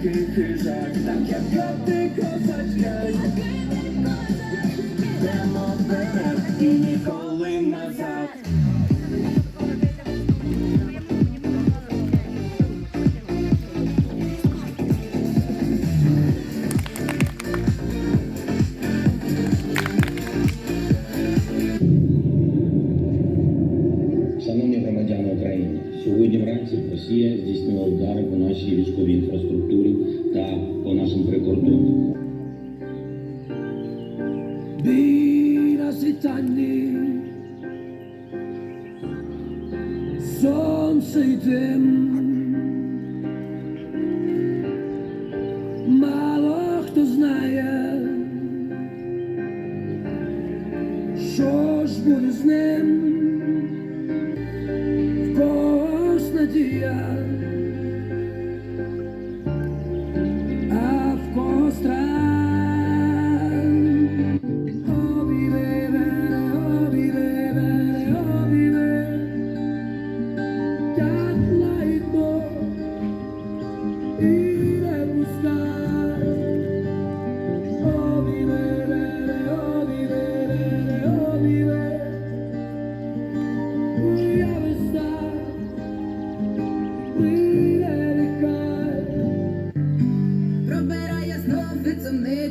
wielki krzyżak Tak прикордонникам. Бій на світанні, сонце й дим. Мало хто знає, що ж буде з ним, в когось надія,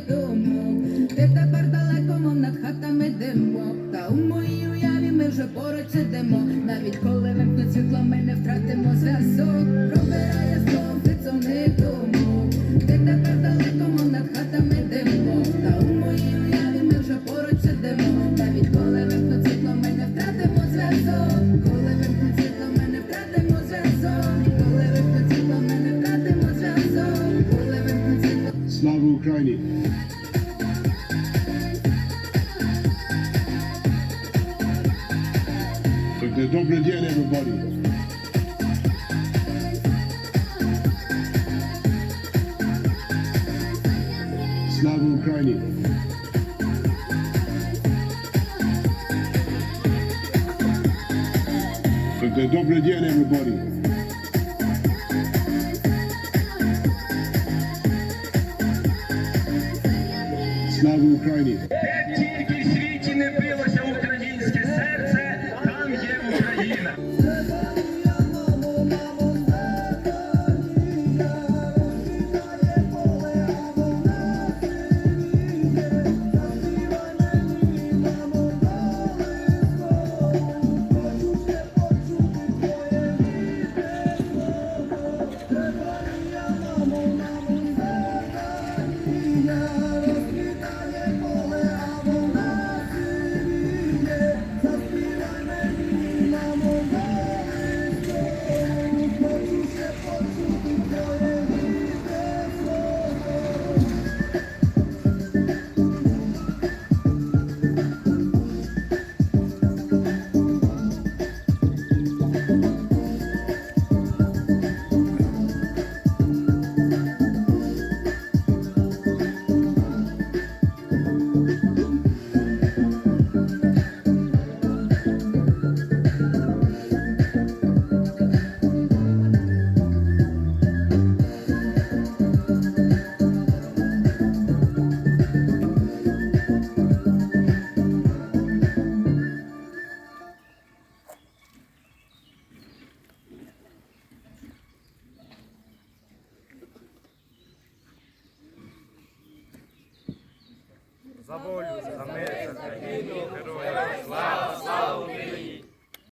думок Ти тепер далеко, мов над хатами димок Та у моїй уяві ми вже поруч сидимо. Навіть коли вимкнуть світло, ми не втратимо зв'язок. Пробирає знов сумний думок Ти тепер далеко, мов над хатами димок Та у моїй уяві ми вже поруч сидимо. Навіть коли вимкнуть світло, ми не втратимо зв'язок. Коли вимкнуть світло, ми не втратимо зв'язок. Коли вимкнуть світло, ми не втратимо зв'язок. Слава Україні! the double D and everybody. Slav Ukraini. The double D and everybody. Slav Ukraini. За волю, за мир, за країну, героям слава, слава Україні!